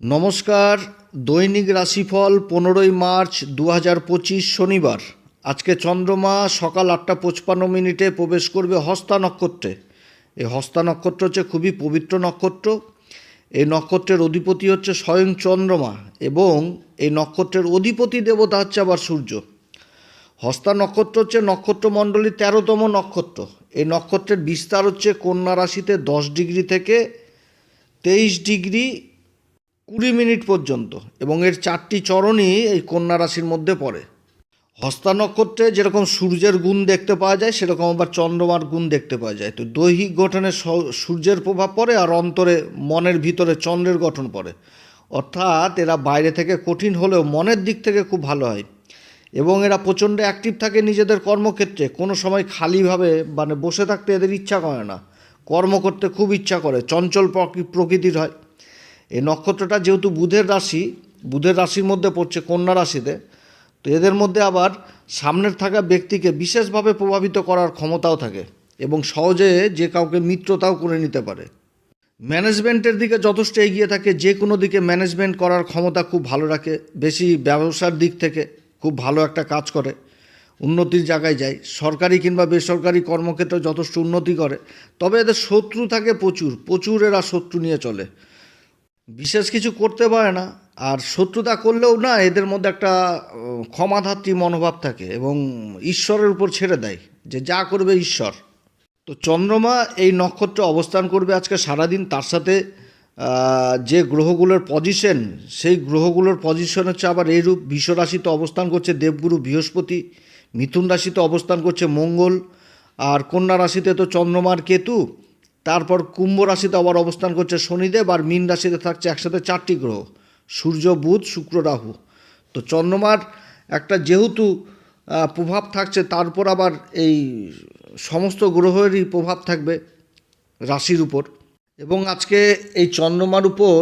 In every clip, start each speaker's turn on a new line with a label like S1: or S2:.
S1: নমস্কার, দৈনিক রাশিফল পনেরোই মার্চ দু হাজার পঁচিশ শনিবার। আজকে চন্দ্রমা সকাল আটটা পঁচপান্ন মিনিটে প্রবেশ করবে হস্তা নক্ষত্রে। এই হস্তা নক্ষত্র হচ্ছে খুবই পবিত্র নক্ষত্র। এই নক্ষত্রের অধিপতি হচ্ছে স্বয়ং চন্দ্রমা এবং এই নক্ষত্রের অধিপতি দেবতা হচ্ছে আবার সূর্য। হস্তা নক্ষত্র হচ্ছে নক্ষত্রমণ্ডলীর তেরোতম নক্ষত্র। এই নক্ষত্রের বিস্তার হচ্ছে কন্যা রাশিতে দশ ডিগ্রি থেকে তেইশ ডিগ্রি কুড়ি মিনিট পর্যন্ত এবং এর চারটি চরণই এই কন্যা রাশির মধ্যে পড়ে। হস্তা নক্ষত্রে যেরকম সূর্যের গুণ দেখতে পাওয়া যায়, সেরকম আবার চন্দ্রমার গুণ দেখতে পাওয়া যায়। তো দৈহিক গঠনে সূর্যের প্রভাব পড়ে আর অন্তরে মনের ভিতরে চন্দ্রের গঠন পড়ে। অর্থাৎ এরা বাইরে থেকে কঠিন হলেও মনের দিক থেকে খুব ভালো হয়। এবং এরা প্রচণ্ড অ্যাক্টিভ থাকে নিজেদের কর্মক্ষেত্রে। কোনো সময় খালিভাবে মানে বসে থাকতে এদের ইচ্ছা করে না। কর্ম করতে খুব ইচ্ছা করে। চঞ্চল প্রকৃ- প্রকৃতির হয়। এই নক্ষত্রটা যেহেতু বুধের রাশি, বুধের রাশির মধ্যে পড়ছে কন্যা রাশিতে, তো এদের মধ্যে আবার সামনের থাকা ব্যক্তিকে বিশেষভাবে প্রভাবিত করার ক্ষমতাও থাকে এবং সহজে যে কাউকে মিত্রতাও করে নিতে পারে। ম্যানেজমেন্টের দিকে যথেষ্ট এগিয়ে থাকে, যে কোনো দিকে ম্যানেজমেন্ট করার ক্ষমতা খুব ভালো রাখে, বেশি ব্যবসার দিক থেকে খুব ভালো একটা কাজ করে, উন্নতির জায়গায় যায়। সরকারি কিংবা বেসরকারি কর্মক্ষেত্রে যথেষ্ট উন্নতি করে, তবে এদের শত্রু থাকে প্রচুর প্রচুর এরা শত্রু নিয়ে চলে। বিশেষ কিছু করতে পারে না, আর শত্রুতা করলেও না, এদের মধ্যে একটা ক্ষমাধাত্রী মনোভাব থাকে এবং ঈশ্বরের উপর ছেড়ে দেয় যে যা করবে ঈশ্বর। তো চন্দ্রমা এই নক্ষত্রে অবস্থান করবে আজকে সারাদিন, তার সাথে যে গ্রহগুলোর পজিশন সেই গ্রহগুলোর পজিশন হচ্ছে আবার এইরূপ বিষ রাশিতে অবস্থান করছে, দেবগুরু বৃহস্পতি, মিথুন রাশিতে অবস্থান করছে মঙ্গল, আর কন্যা রাশিতে তো চন্দ্রমার কেতু তারপর কুম্ভ রাশিতে আবার অবস্থান করছে শনিদেব আর মীন রাশিতে থাকছে একসাথে চারটি গ্রহ, সূর্য, বুধ, শুক্র, রাহু। তো চন্দ্রমার একটা যেহেতু প্রভাব থাকছে, তারপর আবার এই সমস্ত গ্রহেরই প্রভাব থাকবে রাশির উপর। এবং আজকে এই চন্দ্রমার উপর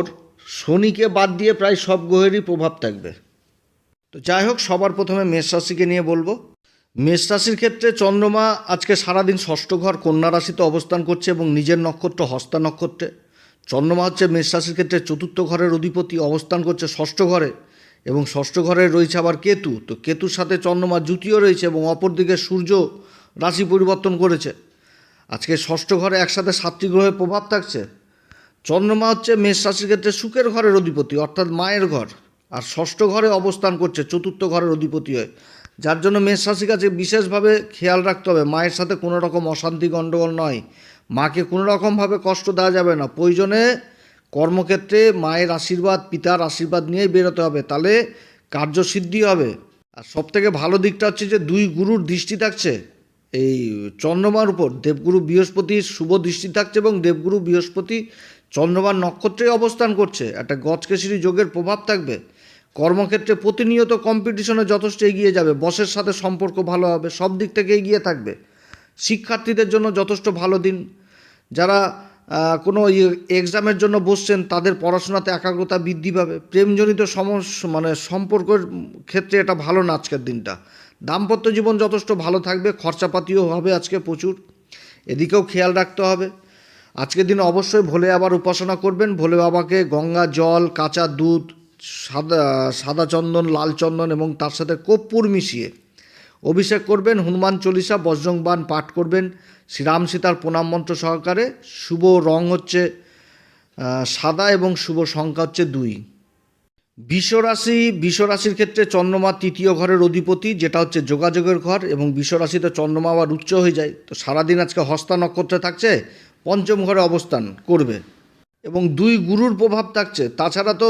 S1: শনিকে বাদ দিয়ে প্রায় সব গ্রহেরই প্রভাব থাকবে। তো যাই হোক, সবার প্রথমে মেষ রাশিকে নিয়ে বলব। মেষ রাশির ক্ষেত্রে চন্দ্রমা আজকে সারাদিন ষষ্ঠ ঘর, কন্যা রাশিতে অবস্থান করছে এবং নিজের নক্ষত্র হস্তা নক্ষত্রে। চন্দ্রমা হচ্ছে মেষ রাশির ক্ষেত্রে চতুর্থ ঘরের অধিপতি, অবস্থান করছে ষষ্ঠ ঘরে এবং ষষ্ঠ ঘরে রয়েছে আবার কেতু। তো কেতুর সাথে চন্দ্রমা জুতিও রয়েছে এবং অপরদিকে সূর্য রাশি পরিবর্তন করেছে। আজকে ষষ্ঠ ঘরে একসাথে সাতটি গ্রহের প্রভাব থাকছে। চন্দ্রমা হচ্ছে মেষ রাশির ক্ষেত্রে সুখের ঘরের অধিপতি, অর্থাৎ মায়ের ঘর। আর ষষ্ঠ ঘরে অবস্থান করছে চতুর্থ ঘরের অধিপতি হয়ে। যার জন্য মেষ রাশির কাছে বিশেষভাবে খেয়াল রাখতে হবে। মায়ের সাথে কোনো রকম অশান্তি গণ্ডগোল নয়। মাকে কোনো রকমভাবে কষ্ট দেওয়া যাবে না। প্রয়োজনে কর্মক্ষেত্রে মায়ের আশীর্বাদ, পিতার আশীর্বাদ নিয়েই বেরোতে হবে। তাহলে কার্যসিদ্ধি হবে। আর সবথেকে ভালো দিকটা হচ্ছে যে দুই গুরুর দৃষ্টি থাকছে। এই চন্দ্রমার উপর দেবগুরু বৃহস্পতির শুভ দৃষ্টি থাকছে এবং দেবগুরু বৃহস্পতি চন্দ্রমার নক্ষত্রে অবস্থান করছে। একটা গজকেশরী যোগের প্রভাব থাকবে। কর্মক্ষেত্রে প্রতিনিয়ত কম্পিটিশনে যথেষ্ট এগিয়ে যাবে, বসের সাথে সম্পর্ক ভালো হবে, সব দিক থেকে এগিয়ে থাকবে। শিক্ষার্থীদের জন্য যথেষ্ট ভালো দিন। যারা কোনো এক্সামের জন্য বসছেন, তাদের পড়াশোনাতে একাগ্রতা বৃদ্ধি পাবে। প্রেমজনিত সমস্যা মানে সম্পর্কের ক্ষেত্রে এটা ভালো না আজকের দিনটা। দাম্পত্য জীবন যথেষ্ট ভালো থাকবে, খরচাপাতিও হবে আজকে প্রচুর। এদিকেও খেয়াল রাখতে হবে। আজকের দিনে অবশ্যই ভোলে আবার উপাসনা করবেন। ভোলে বাবাকে গঙ্গা, জল, কাঁচা দুধ সাদা সাদা চন্দন, লাল চন্দন এবং তার সাথে কর্পূর মিশিয়ে অভিষেক করবেন, হনুমান চল্লিশা বজ্রংবান পাঠ করবেন, শ্রীরাম সীতার প্রণাম মন্ত্র সহকারে। শুভ রং হচ্ছে সাদা এবং শুভ সংখ্যা হচ্ছে দুই। বিশ্বরাশি, বিশ্বরাশির ক্ষেত্রে চন্দ্রমা তৃতীয় ঘরের অধিপতি, যেটা হচ্ছে যোগাযোগের ঘর এবং বিশ্বরাশিতে চন্দ্রমা আবার উচ্চ হয়ে যায়। তো সারাদিন আজকে হস্তা নক্ষত্রে থাকছে, পঞ্চম ঘরে অবস্থান করবে। এবং দুই গুরুর প্রভাব থাকছে। তাছাড়া তো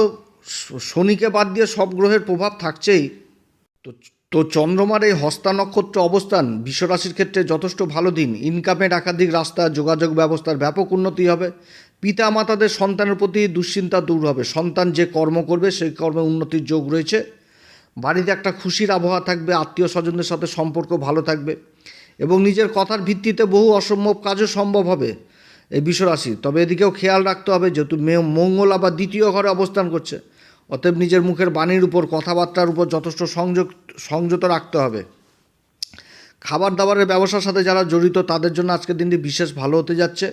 S1: শনিকে বাদ দিয়ে সব গ্রহের প্রভাব থাকছেই। তো তো চন্দ্রমার এই হস্তা নক্ষত্র অবস্থান বিশ্বরাশির ক্ষেত্রে যথেষ্ট ভালো দিন। ইনকামের একাধিক রাস্তা, যোগাযোগ ব্যবস্থার ব্যাপক উন্নতি হবে। পিতা মাতাদের সন্তানের প্রতি দুশ্চিন্তা দূর হবে। সন্তান যে কর্ম করবে, সেই কর্মে উন্নতির যোগ রয়েছে। বাড়িতে একটা খুশির আবহাওয়া থাকবে আত্মীয় স্বজনদের সাথে সম্পর্ক ভালো থাকবে এবং নিজের কথার ভিত্তিতে বহু অসম্ভব কাজও সম্ভব হবে এই বিশ্বরাশি। তবে এদিকেও খেয়াল রাখতে হবে যেহেতু মঙ্গল আবার দ্বিতীয় ঘরে অবস্থান করছে। অতএব নিজের মুখের বাণীর উপর কথাবার্তার উপর যথেষ্ট সংযোগ সংযত রাখতে হবে। খাবার দাবারের ব্যবসার সাথে যারা জড়িত, তাদের জন্য আজকের দিনটি বিশেষ ভালো হতে যাচ্ছে।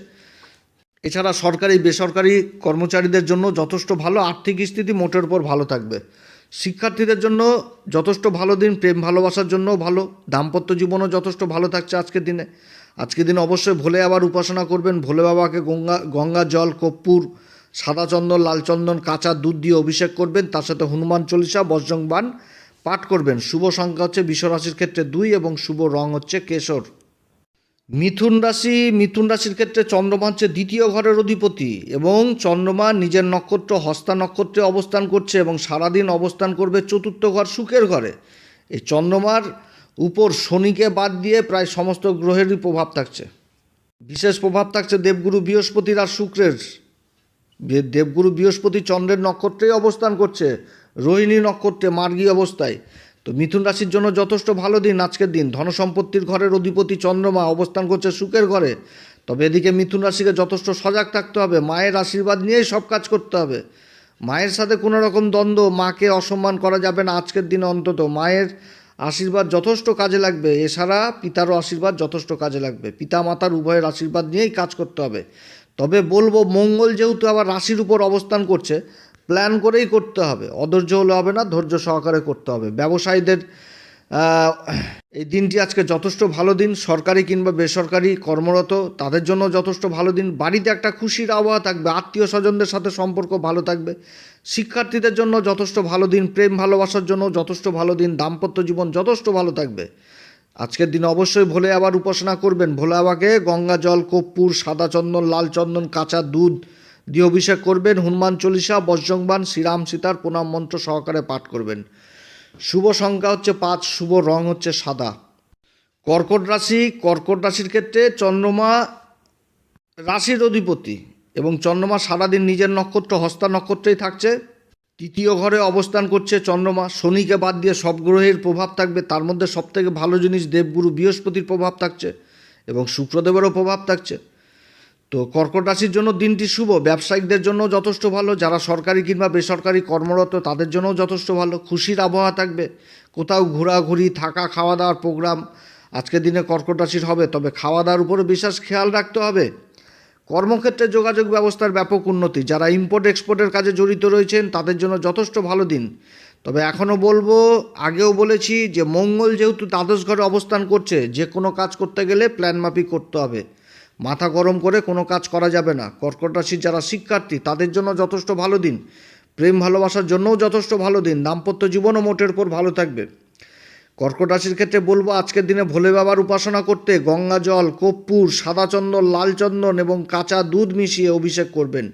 S1: এছাড়া সরকারি, বেসরকারি কর্মচারীদের জন্য যথেষ্ট ভালো আর্থিক স্থিতি মোটের উপর ভালো থাকবে। শিক্ষার্থীদের জন্য যথেষ্ট ভালো দিন, প্রেম ভালোবাসার জন্য ভালো, দাম্পত্য জীবনও যথেষ্ট ভালো থাকছে আজকের দিনে। আজকের দিন অবশ্যই ভোলে আবার উপাসনা করবেন। ভোলে বাবাকে গঙ্গা গঙ্গা জল, কর্পূর সাদা চন্দন, লাল চন্দন, কাঁচা দুধ দিয়ে অভিষেক করবেন। তার সাথে হনুমান চল্লিশা বজ্রংবান পাঠ করবেন। শুভ সংখ্যা হচ্ছে বিশ্বরাশির ক্ষেত্রে দুই এবং শুভ রং হচ্ছে কেশর। মিথুন রাশি, মিথুন রাশির ক্ষেত্রে চন্দ্রমা হচ্ছে দ্বিতীয় ঘরের অধিপতি এবং চন্দ্রমা নিজের নক্ষত্র, হস্তা নক্ষত্রে অবস্থান করছে এবং সারাদিন অবস্থান করবে চতুর্থ ঘর, সুখের ঘরে। এই চন্দ্রমার উপর শনিকে বাদ দিয়ে প্রায় সমস্ত গ্রহেরই প্রভাব থাকছে। বিশেষ প্রভাব থাকছে দেবগুরু বৃহস্পতির আর শুক্রের। দেবগুরু বৃহস্পতি চন্দ্রের নক্ষত্রেই অবস্থান করছে রোহিণী নক্ষত্রে মার্গী অবস্থায়। তো মিথুন রাশির জন্য যথেষ্ট ভালো দিন আজকের দিন। ধনসম্পত্তির ঘরের অধিপতি চন্দ্রমা অবস্থান করছে সুখের ঘরে। তবে এদিকে মিথুন রাশিকে যথেষ্ট সজাগ থাকতে হবে, মায়ের আশীর্বাদ নিয়েই সব কাজ করতে হবে। মায়ের সাথে কোনো রকম দ্বন্দ্ব, মাকে অসম্মান করা যাবে না আজকের দিনে অন্তত। মায়ের আশীর্বাদ যথেষ্ট কাজে লাগবে, এছাড়া পিতারও আশীর্বাদ যথেষ্ট কাজে লাগবে। পিতা মাতার উভয়ের আশীর্বাদ নিয়েই কাজ করতে হবে। তবে বলব মঙ্গল যেহেতু আবার রাশির উপর অবস্থান করছে প্ল্যান করেই করতে হবে। অধৈর্য হলে হবে না, ধৈর্য সহকারে করতে হবে। ব্যবসায়ীদের এই দিনটি আজকে যথেষ্ট ভালো দিন। সরকারি কিংবা বেসরকারি কর্মরত, তাদের জন্য যথেষ্ট ভালো দিন। বাড়িতে একটা খুশির আবহাওয়া থাকবে, আত্মীয় স্বজনদের সাথে সম্পর্ক ভালো থাকবে। শিক্ষার্থীদের জন্য যথেষ্ট ভালো দিন, প্রেম ভালোবাসার জন্য যথেষ্ট ভালো দিন, দাম্পত্য জীবন যথেষ্ট ভালো থাকবে। আজকের দিনে অবশ্যই ভোলে আবার উপাসনা করবেন। ভোলে বাবাকে গঙ্গা জল, কর্পূর, সাদা চন্দন, লাল চন্দন, কাঁচা দুধ দিয়ে অভিষেক করবেন। হনুমান চল্লিশা বজ্রংবান শ্রীরাম সীতার প্রণাম মন্ত্র সহকারে পাঠ করবেন। শুভ সংখ্যা হচ্ছে পাঁচ, শুভ রং হচ্ছে সাদা। কর্কট রাশি, কর্কট রাশির ক্ষেত্রে চন্দ্রমা রাশির অধিপতি এবং চন্দ্রমা সারাদিন নিজের নক্ষত্র, হস্তা নক্ষত্রেই থাকছে। তৃতীয় ঘরে অবস্থান করছে চন্দ্রমা। শনিকে বাদ দিয়ে সব গ্রহের প্রভাব থাকবে। তার মধ্যে সবথেকে ভালো জিনিস দেবগুরু বৃহস্পতির প্রভাব থাকছে এবং শুক্রদেবেরও প্রভাব থাকছে। তো কর্কট রাশির জন্য দিনটি শুভ। ব্যবসায়িকদের জন্য যথেষ্ট ভালো। যারা সরকারি কিংবা বেসরকারি কর্মরত, তাদের জন্যও যথেষ্ট ভালো। খুশির আবহাওয়া থাকবে। কোথাও ঘোরাঘুরি, থাকা, খাওয়া দাওয়ার প্রোগ্রাম আজকের দিনে কর্কট রাশির হবে। তবে খাওয়া দাওয়ার উপরে বিশেষ খেয়াল রাখতে হবে। কর্মক্ষেত্রে যোগাযোগ ব্যবস্থার ব্যাপক উন্নতি। যারা ইম্পোর্ট এক্সপোর্টের কাজে জড়িত রয়েছেন, তাদের জন্য যথেষ্ট ভালো দিন। তবে এখনও বলব, আগেও বলেছি যে মঙ্গল যেহেতু দ্বাদশ ঘরে অবস্থান করছে, যে কোনো কাজ করতে গেলে প্ল্যান মাফিক করতে হবে। মাথা গরম করে কোনো কাজ করা যাবে না। কর্কট রাশির যারা শিক্ষার্থী, তাদের জন্য যথেষ্ট ভালো দিন। প্রেম ভালোবাসার জন্যও যথেষ্ট ভালো দিন। দাম্পত্য জীবনও মোটের উপর ভালো থাকবে। কর্কট রাশির ক্ষেত্রে বলব, আজকের দিনে ভোলে বাবার উপাসনা করতে গঙ্গা জল, কর্পূর, সাদা চন্দন, লাল চন্দন এবং কাঁচা দুধ মিশিয়ে অভিষেক করবেন।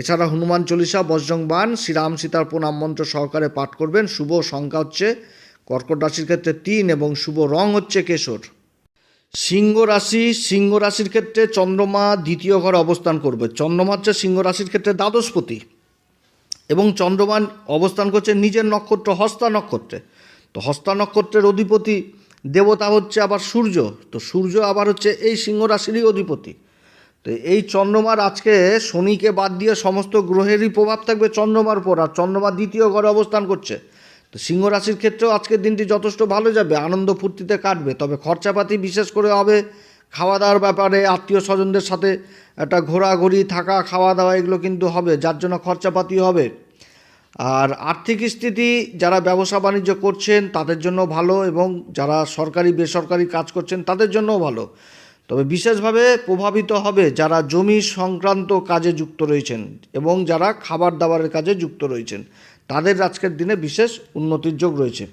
S1: এছাড়া হনুমান চল্লিশা বজ্রং বান শ্রীরাম সীতার প্রণাম মন্ত্র সহকারে পাঠ করবেন। শুভ সংখ্যা হচ্ছে কর্কট রাশির ক্ষেত্রে তিন এবং শুভ রং হচ্ছে কেশর। সিংহ রাশি, সিংহ রাশির ক্ষেত্রে চন্দ্রমা দ্বিতীয় ঘরে অবস্থান করবে। চন্দ্রমা হচ্ছে সিংহ রাশির ক্ষেত্রে দ্বাদশপতি এবং চন্দ্রমান অবস্থান করছে নিজের নক্ষত্র, হস্তা নক্ষত্রে। তো হস্তা নক্ষত্রের অধিপতি, দেবতা হচ্ছে আবার সূর্য। তো সূর্য আবার হচ্ছে এই সিংহ রাশিরই অধিপতি। তো এই চন্দ্রমার আজকে শনিকে বাদ দিয়ে সমস্ত গ্রহেরই প্রভাব থাকবে চন্দ্রমার উপর, আর চন্দ্রমা দ্বিতীয় ঘরে অবস্থান করছে। তো সিংহ রাশির ক্ষেত্রেও আজকের দিনটি যথেষ্ট ভালো যাবে, আনন্দ ফুর্তিতে কাটবে। তবে খরচাপাতি বিশেষ করে হবে খাওয়া দাওয়ার ব্যাপারে, আত্মীয় স্বজনদের সাথে একটা ঘোরাঘুরি থাকা খাওয়া দাওয়া এগুলো কিন্তু হবে, যার জন্য খরচাপাতি হবে। আর আর্থিক স্থিতি যারা ব্যবসা বাণিজ্য করছেন তাদের জন্য ভালো এবং যারা সরকারি, বেসরকারি কাজ করছেন তাদের জন্যও ভালো। তবে বিশেষভাবে প্রভাবিত হবে যারা জমি সংক্রান্ত কাজে যুক্ত রয়েছেন এবং যারা খাবার দাবারের কাজে যুক্ত রয়েছেন। তাদের আজকের দিনে বিশেষ উন্নতির যোগ রয়েছে।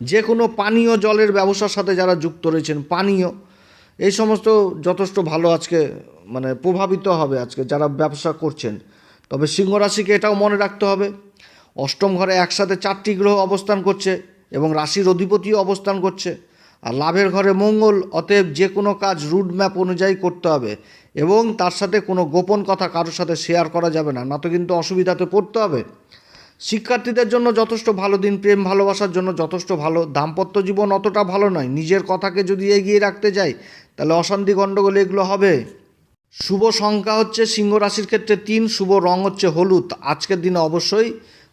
S1: যে কোনো পানীয় জলের ব্যবসার সাথে যারা যুক্ত রয়েছেন, পানীয়, এই সমস্ত যথেষ্ট ভালো আজকে মানে প্রভাবিত হবে আজকে যারা ব্যবসা করছেন। তবে সিংহ রাশিকে এটাও মনে রাখতে হবে। অষ্টম ঘরে একসাথে চারটি গ্রহ অবস্থান করছে এবং রাশির অধিপতিও অবস্থান করছে। আর লাভের ঘরে মঙ্গল, অতএব যে কোনো কাজ রুট ম্যাপ অনুযায়ী করতে হবে এবং তার সাথে কোনো গোপন কথা কারোর সাথে শেয়ার করা যাবে না না তো কিন্তু অসুবিধাতে পড়তে হবে। শিক্ষার্থীদের জন্য যথেষ্ট ভালো দিন, প্রেম, ভালোবাসার জন্য যথেষ্ট ভালো। দাম্পত্য জীবন অতটা ভালো নয়। নিজের কথাকে যদি এগিয়ে রাখতে যাই, তাহলে অশান্তি গণ্ডগোল এগুলো হবে। শুভ সংখ্যা হচ্ছে সিংহ রাশির ক্ষেত্রে তিন, শুভ রং হচ্ছে হলুদ। আজকের দিনে অবশ্যই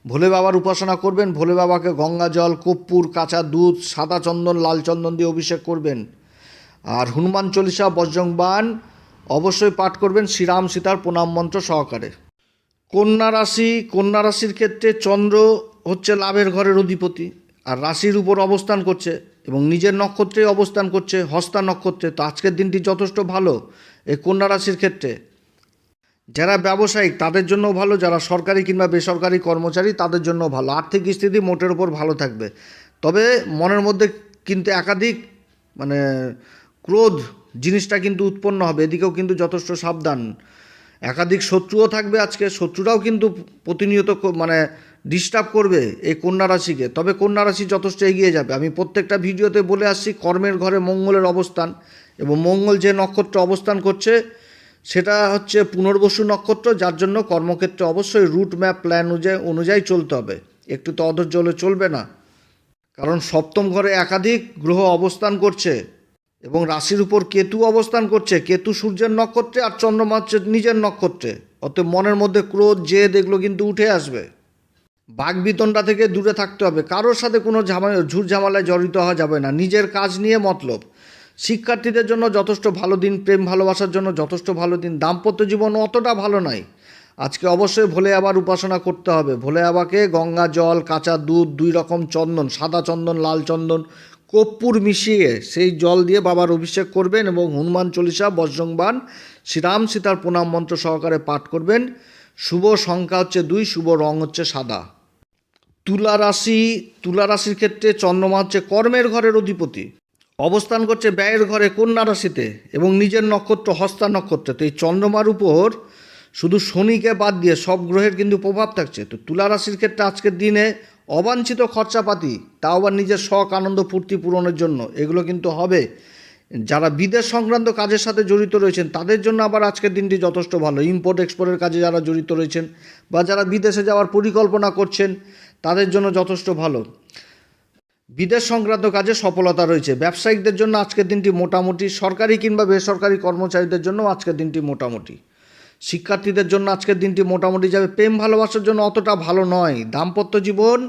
S1: ভোলে বাবার উপাসনা করবেন, ভোলে বাবাকে গঙ্গা জল, কর্পূর, কাঁচা দুধ, সাদা চন্দন, লাল চন্দন দিয়ে অভিষেক করবেন। আর হনুমান চল্লিশা বজ্রংবান অবশ্যই পাঠ করবেন শ্রীরাম সীতার প্রণাম মন্ত্র সহকারে। কন্যা রাশি, কন্যা রাশির ক্ষেত্রে চন্দ্র হচ্ছে লাভের ঘরের অধিপতি, আর রাশির উপর অবস্থান করছে এবং নিজের নক্ষত্রে অবস্থান করছে হস্তা নক্ষত্রে। তো আজকের দিনটি যথেষ্ট ভালো এই কন্যা রাশির ক্ষেত্রে। যারা ব্যবসায়িক, তাদের জন্য ভালো, যারা সরকারি কিংবা বেসরকারি কর্মচারী, তাদের জন্য ভালো। আর্থিক স্থিতি মোটের উপর ভালো থাকবে। তবে মনের মধ্যে কিন্তু একাধিক মানে ক্রোধ জিনিসটা কিন্তু উৎপন্ন হবে। এদিকেও কিন্তু যথেষ্ট সাবধান। একাধিক শত্রুও থাকবে আজকে। শত্রুরাও কিন্তু প্রতিনিয়ত মানে ডিস্টার্ব করবে এই কন্যা রাশিকে। তবে কন্যা রাশি যথেষ্ট এগিয়ে যাবে। আমি প্রত্যেকটা ভিডিওতে বলে আসছি, কর্মের ঘরে মঙ্গলের অবস্থান এবং মঙ্গল যে নক্ষত্র অবস্থান করছে সেটা হচ্ছে পুনর্বসু নক্ষত্র, যার জন্য কর্মক্ষেত্রে অবশ্যই রুট ম্যাপ প্ল্যান অনুযায়ী অনুযায়ী চলতে হবে। একটু তো অধৈর্য হলে চলবে না। কারণ সপ্তম ঘরে একাধিক গ্রহ অবস্থান করছে এবং রাশির উপর কেতু অবস্থান করছে। কেতু সূর্যের নক্ষত্রে আর চন্দ্রমা হচ্ছে নিজের নক্ষত্রে। অতএব মনের মধ্যে ক্রোধ, জেদ এগুলো কিন্তু উঠে আসবে। বাঘ বিতণ্ডা থেকে দূরে থাকতে হবে। কারোর সাথে কোনো ঝামেলা, ঝুট ঝামেলায় জড়িত হওয়া যাবে না। নিজের কাজ নিয়ে মতলব। শিক্ষার্থীদের জন্য যথেষ্ট ভালো দিন, প্রেম ভালোবাসার জন্য যথেষ্ট ভালো দিন, দাম্পত্য জীবন অতটা ভালো নয়। আজকে অবশ্যই ভোলে আবার উপাসনা করতে হবে। ভোলে আবাকে গঙ্গা জল, কাঁচা দুধ, দুই রকম চন্দন, সাদা চন্দন, লাল চন্দন, কর্পূর মিশিয়ে সেই জল দিয়ে বাবার অভিষেক করবেন এবং হনুমান চল্লিশা বজ্রংবান শ্রীরাম সীতার প্রণাম মন্ত্র সহকারে পাঠ করবেন। শুভ সংখ্যা হচ্ছে দুই, শুভ রং হচ্ছে সাদা। তুলা রাশি, তুলা রাশির ক্ষেত্রে চন্দ্রমা হচ্ছে কর্মের ঘরের অধিপতি। অবস্থান করছে ব্যয়ের ঘরে কন্যা রাশিতে এবং নিজের নক্ষত্র, হস্তা নক্ষত্রে। তো এই চন্দ্রমার উপর শুধু শনিকে বাদ দিয়ে সব গ্রহের কিন্তু প্রভাব থাকছে। তো তুলা রাশির ক্ষেত্রে আজকের দিনে অবাঞ্ছিত খরচাপাতি, তাও আবার নিজের শখ, আনন্দ, ফুর্তি পূরণের জন্য। এগুলো কিন্তু হবে। যারা বিদেশ সংক্রান্ত কাজের সাথে জড়িত রয়েছেন, তাদের জন্য আবার আজকের দিনটি যথেষ্ট ভালো। ইম্পোর্ট এক্সপোর্টের কাজে যারা জড়িত রয়েছেন বা যারা বিদেশে যাওয়ার পরিকল্পনা করছেন, তাদের জন্য যথেষ্ট ভালো। বিদেশ সংক্রান্ত কাজে সফলতা রয়েছে। ব্যবসায়িকদের জন্য আজকের দিনটি মোটামুটি, সরকারি কিংবা বেসরকারি কর্মচারীদের জন্য আজকের দিনটি মোটামুটি। শিক্ষার্থীদের জন্য আজকের দিনটি মোটামুটি যাবে। প্রেম ভালোবাসার জন্য অতটা ভালো নয়। দাম্পত্য জীবন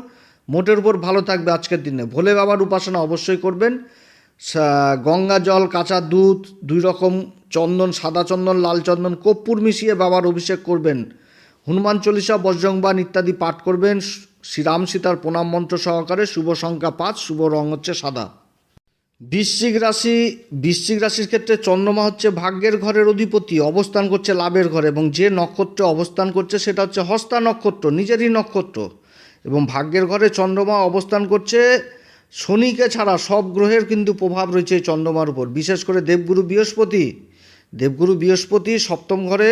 S1: মোটের উপর ভালো থাকবে আজকের দিনে। ভোলে বাবার উপাসনা অবশ্যই করবেন। গঙ্গা জল, কাঁচা দুধ, দুই রকম চন্দন, সাদা চন্দন, লাল চন্দন, কর্পূর মিশিয়ে বাবার অভিষেক করবেন। হনুমান চল্লিশা বজ্রংবান ইত্যাদি পাঠ করবেন। শ্রীরাম সীতার প্রণাম মন্ত্র সহকারে শুভ সংখ্যা পাঁচ, শুভ রং হচ্ছে সাদা। বৃশ্চিক রাশি, বৃশ্চিক রাশির ক্ষেত্রে চন্দ্রমা হচ্ছে ভাগ্যের ঘরের অধিপতি, অবস্থান করছে লাভের ঘরে এবং যে নক্ষত্রে অবস্থান করছে সেটা হচ্ছে হস্তা নক্ষত্র, নিজেরই নক্ষত্র। এবং ভাগ্যের ঘরে চন্দ্রমা অবস্থান করছে, শনিকে ছাড়া সব গ্রহের কিন্তু প্রভাব রয়েছে চন্দ্রমার উপর, বিশেষ করে দেবগুরু বৃহস্পতি। দেবগুরু বৃহস্পতি সপ্তম ঘরে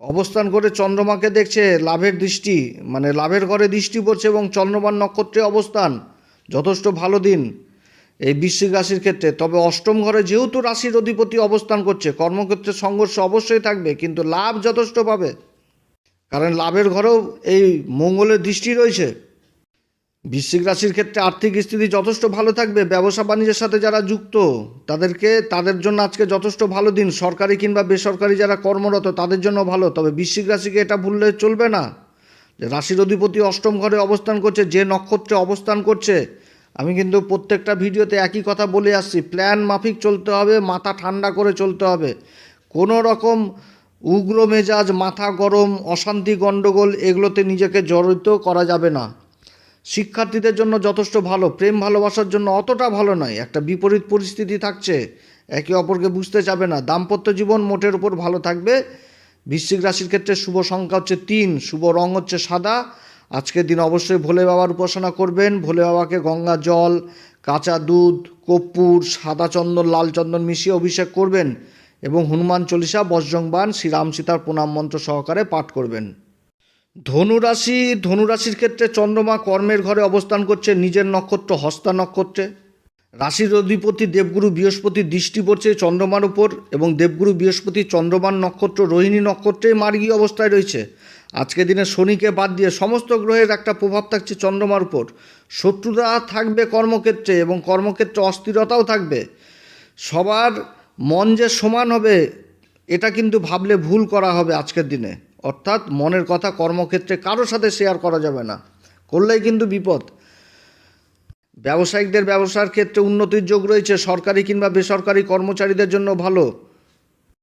S1: অবস্থান করে চন্দ্রমাকে দেখছে, লাভের দৃষ্টি মানে লাভের ঘরে দৃষ্টি পড়ছে এবং চন্দ্রমার নক্ষত্রে অবস্থান। যথেষ্ট ভালো দিন এই বৃশ্চিক রাশির ক্ষেত্রে। তবে অষ্টম ঘরে যেহেতু রাশির অধিপতি অবস্থান করছে, কর্মক্ষেত্রে সংঘর্ষ অবশ্যই থাকবে, কিন্তু লাভ যথেষ্ট পাবে। কারণ লাভের ঘরেও এই মঙ্গলের দৃষ্টি রয়েছে। বৃশ্চিক রাশির ক্ষেত্রে আর্থিক স্থিতি যথেষ্ট ভালো থাকবে, ব্যবসা বাণিজ্যের সাথে যারা যুক্ত, তাদেরকে, তাদের জন্য আজকে যথেষ্ট ভালো দিন। সরকারি কিংবা বেসরকারি যারা কর্মরত, তাদের জন্য ভালো। তবে বৃশ্চিক রাশিকে এটা ভুললে চলবে না। যে রাশির অধিপতি অষ্টম ঘরে অবস্থান করছে, যে নক্ষত্রে অবস্থান করছে, আমি কিন্তু প্রত্যেকটা ভিডিওতে একই কথা বলে আসছি। প্ল্যান মাফিক চলতে হবে, মাথা ঠান্ডা করে চলতে হবে। কোনো রকম উগ্র মেজাজ, মাথা গরম, অশান্তি গণ্ডগোল এগুলোতে নিজেকে জড়িত করা যাবে না। শিক্ষার্থীদের জন্য যথেষ্ট ভালো, প্রেম ভালোবাসার জন্য অতটা ভালো নয়। একটা বিপরীত পরিস্থিতি থাকছে। একে অপরকে বুঝতে যাবে না। দাম্পত্য জীবন মোটের উপর ভালো থাকবে। বৃশ্চিক রাশির ক্ষেত্রে শুভ সংখ্যা হচ্ছে তিন, শুভ রং হচ্ছে সাদা। আজকের দিন অবশ্যই ভোলে বাবার উপাসনা করবেন। ভোলে বাবাকে গঙ্গা জল, কাঁচা দুধ, কর্পূর, সাদা চন্দন, লাল চন্দন মিশিয়ে অভিষেক করবেন এবং হনুমান চল্লিশা বজ্রংবান শ্রীরাম সীতার প্রণাম মন্ত্র সহকারে পাঠ করবেন। ধনুরাশি, ধনুরাশির ক্ষেত্রে চন্দ্রমা কর্মের ঘরে অবস্থান করছে, নিজের নক্ষত্র হস্তা নক্ষত্রে। রাশির অধিপতি দেবগুরু বৃহস্পতি দৃষ্টি পড়ছে চন্দ্রমার উপর এবং দেবগুরু বৃহস্পতি চন্দ্রমান নক্ষত্র রোহিণী নক্ষত্রে মার্গী অবস্থায় রয়েছে। আজকের দিনে শনিকে বাদ দিয়ে সমস্ত গ্রহের একটা প্রভাব থাকছে চন্দ্রমার উপর। শত্রুতা থাকবে কর্মক্ষেত্রে এবং কর্মক্ষেত্রে অস্থিরতাও থাকবে। সবার মন যে সমান হবে, এটা কিন্তু ভাবলে ভুল করা হবে আজকের দিনে। অর্থাৎ মনের কথা কর্মক্ষেত্রে কারোর সাথে শেয়ার করা যাবে না। করলেই কিন্তু বিপদ। ব্যবসায়িকদের ব্যবসার ক্ষেত্রে উন্নতির যোগ রয়েছে, সরকারি কিংবা বেসরকারি কর্মচারীদের জন্য ভালো।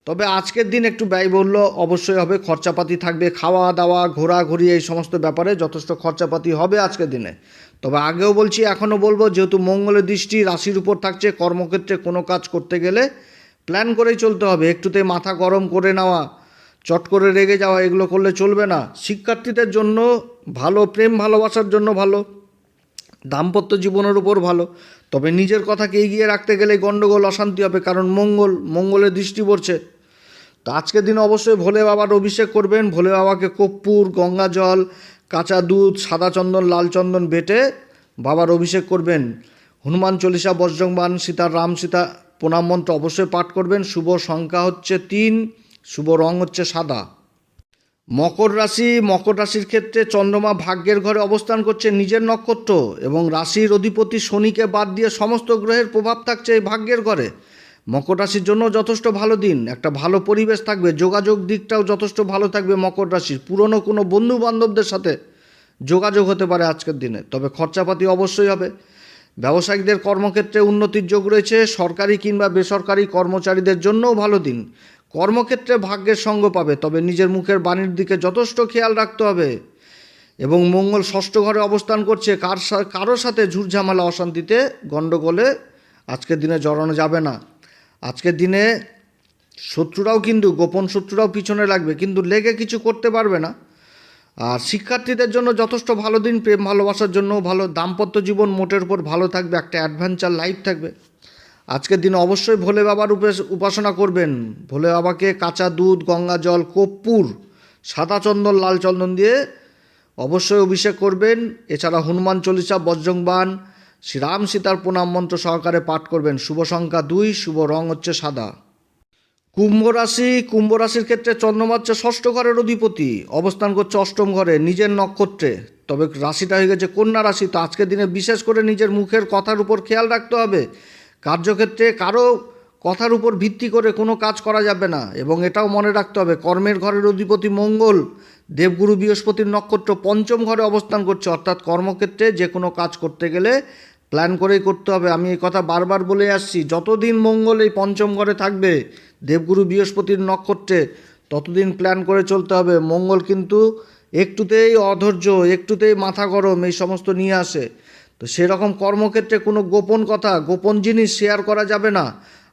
S1: তবে আজকের দিন একটু ব্যয়বহুল্য অবশ্যই হবে, খরচাপাতি থাকবে খাওয়া দাওয়া ঘোরাঘুরি এই সমস্ত ব্যাপারে যথেষ্ট খরচাপাতি হবে আজকের দিনে। তবে আগেও বলছি, এখনও বলব, যেহেতু মঙ্গলের দৃষ্টি, রাশির উপর থাকছে, কর্মক্ষেত্রে কোনো কাজ করতে গেলে প্ল্যান করেই চলতে হবে। একটুতে মাথা গরম করে নেওয়া চট করে রেগে যাওয়া এগুলো করলে চলবে না। শিক্ষার্থীদের জন্য ভালো, প্রেম ভালোবাসার জন্য ভালো, দাম্পত্য জীবনের উপর ভালো। তবে নিজের কথাকে এগিয়ে রাখতে গেলে গণ্ডগোল, অশান্তি হবে, কারণ মঙ্গল, মঙ্গলের দৃষ্টি পড়ছে। তো আজকের দিন অবশ্যই ভোলে বাবার অভিষেক করবেন। ভোলে বাবাকে কর্পূর গঙ্গা জল, কাঁচা দুধ, সাদা চন্দন, লাল চন্দন বেটে বাবার অভিষেক করবেন। হনুমান চল্লিশা বজ্রংবান সীতার রাম সীতা প্রণাম মন্ত্র অবশ্যই পাঠ করবেন। শুভ সংখ্যা হচ্ছে তিন। শুভ রং হচ্ছে সাদা। মকর রাশি, মকর রাশির ক্ষেত্রে চন্দ্রমা ভাগ্যের ঘরে অবস্থান করছে নিজের নক্ষত্র এবং রাশির অধিপতি শনিকে বাদ দিয়ে সমস্ত গ্রহের প্রভাব থাকছে এই ভাগ্যের ঘরে। মকর রাশির জন্য যথেষ্ট ভালো দিন, একটা ভালো পরিবেশ থাকবে, যোগাযোগ দিকটাও যথেষ্ট ভালো থাকবে মকর রাশির। পুরনো কোনো বন্ধু বান্ধবদের সাথে যোগাযোগ হতে পারে আজকের দিনে, তবে খরচাপাতি অবশ্যই হবে। ব্যবসায়িকদের কর্মক্ষেত্রে উন্নতির যোগ রয়েছে, সরকারি কিংবা বেসরকারি কর্মচারীদের জন্যও ভালো দিন। কর্মক্ষেত্রে ভাগ্যের সঙ্গ পাবে, তবে নিজের মুখের বাণীর দিকে যথেষ্ট খেয়াল রাখতে হবে। এবং মঙ্গল ষষ্ঠ ঘরে অবস্থান করছে, কার কারোর সাথে ঝুটঝামেলা, অশান্তিতে গণ্ডগোলে আজকের দিনে জড়ানো যাবে না। আজকের দিনে শত্রুরাও কিন্তু, গোপন শত্রুরাও পিছনে লাগবে, কিন্তু লেগে কিছু করতে পারবে না। আর শিক্ষার্থীদের জন্য যথেষ্ট ভালো দিন, প্রেম ভালোবাসার জন্য ভালো, দাম্পত্য জীবন মোটের উপর ভালো থাকবে, একটা অ্যাডভেঞ্চার লাইফ থাকবে। আজকের দিনে অবশ্যই ভোলে বাবার উপাস- উপাসনা করবেন। ভোলে বাবাকে কাঁচা দুধ, গঙ্গা জল, কর্পূর, সাদা চন্দন, লাল চন্দন দিয়ে অবশ্যই অভিষেক করবেন। এছাড়া হনুমান চল্লিশা বজ্রংবান শ্রীরাম সীতার প্রণাম মন্ত্র সহকারে পাঠ করবেন। শুভ সংখ্যা দুই, শুভ রং হচ্ছে সাদা। কুম্ভ রাশি, কুম্ভ রাশির ক্ষেত্রে চন্দ্রমা হচ্ছে ষষ্ঠ ঘরের অধিপতি। অবস্থান করছে অষ্টম ঘরে, নিজের নক্ষত্রে। তবে রাশিটা হয়ে গেছে কন্যা রাশি, তো আজকের দিনে বিশেষ করে নিজের মুখের কথার উপর খেয়াল রাখতে হবে। কার্যক্ষেত্রে কারও কথার উপর ভিত্তি করে কোনো কাজ করা যাবে না এবং এটাও মনে রাখতে হবে, কর্মের ঘরের অধিপতি মঙ্গল, দেবগুরু বৃহস্পতির নক্ষত্র পঞ্চম ঘরে অবস্থান করছে, অর্থাৎ কর্মক্ষেত্রে যে কোনো কাজ করতে গেলে প্ল্যান করেই করতে হবে। আমি এই কথা বারবার বলে আসছি, যতদিন মঙ্গল এই পঞ্চম ঘরে থাকবে, দেবগুরু বৃহস্পতির নক্ষত্রে ততদিন প্ল্যান করে চলতে হবে। মঙ্গল কিন্তু একটুতেই অধৈর্য, একটুতেই মাথা গরম, এই সমস্ত নিয়ে আসে। তো সেরকম কর্মক্ষেত্রে কোনো গোপন কথা, গোপন জিনিস শেয়ার করা যাবে না।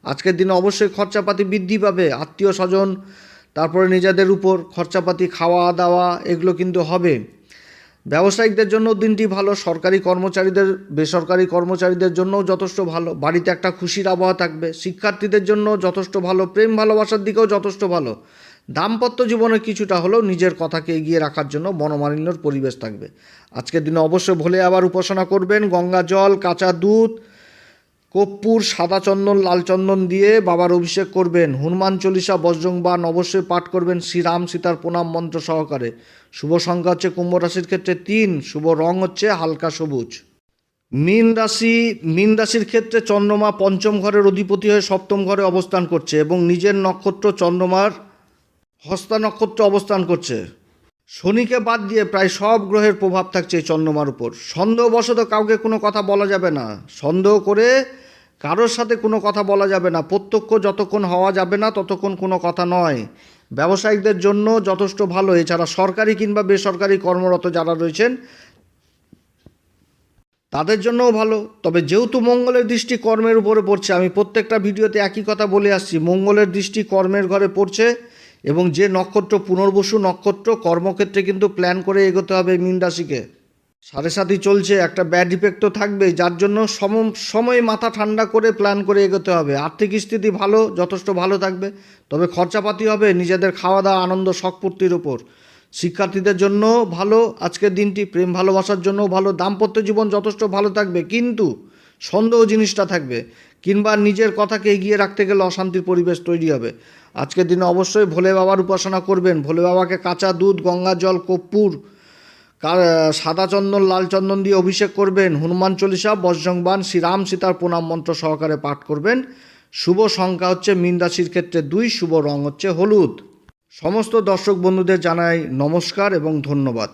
S1: আজকের দিনে অবশ্যই খরচাপাতি বৃদ্ধি পাবে, আত্মীয় স্বজন, তারপরে নিজেদের উপর খরচাপাতি খাওয়া দাওয়া এগুলো কিন্তু হবে। ব্যবসায়িকদের জন্য দিনটি ভালো, সরকারি কর্মচারীদের, বেসরকারি কর্মচারীদের জন্যও যথেষ্ট ভালো। বাড়িতে একটা খুশির আবহাওয়া থাকবে, শিক্ষার্থীদের জন্য যথেষ্ট ভালো, প্রেম ভালোবাসার দিকেও যথেষ্ট ভালো। দাম্পত্য জীবনে কিছুটা হলেও নিজের কথাকে এগিয়ে রাখার জন্য বনমালিন্যর পরিবেশ থাকবে। আজকের দিনে অবশ্যই ভোলে আবার উপাসনা করবেন, গঙ্গা জল, কাঁচা দুধ, কর্পূর, সাদা চন্দন, লাল চন্দন দিয়ে বাবার অভিষেক করবেন, হনুমান চল্লিশা বজ্রংবান অবশ্যই পাঠ করবেন, শ্রীরাম সীতার প্রণাম মন্ত্র সহকারে। শুভ সংখ্যা হচ্ছে কুম্ভ রাশির ক্ষেত্রে তিন, শুভ রং হচ্ছে হালকা সবুজ। মীন রাশি, মীন রাশির ক্ষেত্রে চন্দ্রমা পঞ্চম ঘরের অধিপতি হয়ে সপ্তম ঘরে অবস্থান করছে এবং নিজের নক্ষত্র চন্দ্রমার হস্তা নক্ষত্র অবস্থান করছে। শনিকে বাদ দিয়ে প্রায় সব গ্রহের প্রভাব থাকছে এই চন্দ্রমার উপর। সন্দেহবশত কাউকে কোনো কথা বলা যাবে না। সন্দেহ করে কারোর সাথে কোনো কথা বলা যাবে না। প্রত্যক্ষ যতক্ষণ হওয়া যাবে না, ততক্ষণ কোনো কথা নয়। ব্যবসায়িকদের জন্য যথেষ্ট ভালো। এছাড়া সরকারি কিংবা বেসরকারি কর্মরত যারা রয়েছেন, তাদের জন্যও ভালো। তবে যেহেতু মঙ্গলের দৃষ্টি কর্মের উপরে পড়ছে, আমি প্রত্যেকটা ভিডিওতে একই কথা বলে আসছি। মঙ্গলের দৃষ্টি কর্মের ঘরে পড়ছে। এবং যে নক্ষত্র পুনর্বসু নক্ষত্র কর্মক্ষেত্রে কিন্তু প্ল্যান করে এগোতে হবে মীন রাশিকে। সাড়ে সাথী চলছে, একটা ব্যাড ইফেক্ট তো থাকবেই, যার জন্য সম সময় মাথা ঠান্ডা করে প্ল্যান করে এগোতে হবে। আর্থিক স্থিতি ভালো, যথেষ্ট ভালো থাকবে, তবে খরচাপাতি হবে, নিজেদের খাওয়া দাওয়া, আনন্দ শখ পূর্তির উপর। শিক্ষার্থীদের জন্য ভালো, আজকের দিনটি প্রেম ভালোবাসার জন্য ভালো, দাম্পত্য জীবন যথেষ্ট ভালো থাকবে, কিন্তু সন্দেহ জিনিসটা থাকবে। কিংবা নিজের কথাকে এগিয়ে রাখতে গেলে অশান্তির পরিবেশ তৈরি হবে। আজকের দিনে অবশ্যই ভোলে বাবার উপাসনা করবেন। ভোলে বাবাকে কাঁচা দুধ, গঙ্গা জল, কর্পূর সাদা চন্দন, লাল চন্দন দিয়ে অভিষেক করবেন। হনুমান চল্লিশা বজ্রংবান শ্রীরাম সীতার প্রণাম মন্ত্র সহকারে পাঠ করবেন। শুভ সংখ্যা হচ্ছে মীন রাশির ক্ষেত্রে দুই, শুভ রং হচ্ছে হলুদ। সমস্ত দর্শক বন্ধুদের জানাই নমস্কার এবং ধন্যবাদ।